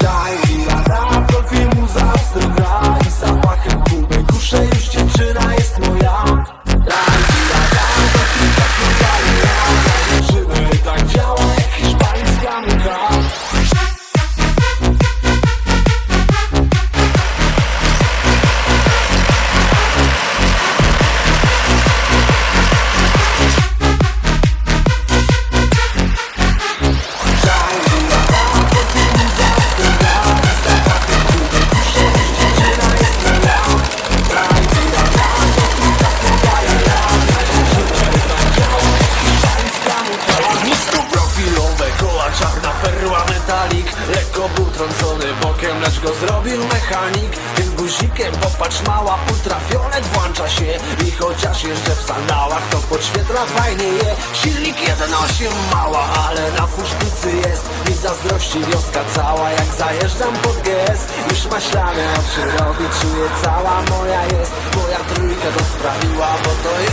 Dai via da profil muzastră mechanik Tym guzikiem popatrz mała ultrafiolet włącza się. I chociaż jeżdżę w sandałach to podświetla fajnie je. Silnik 1.8 mała, ale na fusznicy jest. Mi zazdrości wioska cała jak zajeżdżam pod GS Już maślane oczy robi, czuję cała moja jest. Moja trójka to sprawiła, bo to jest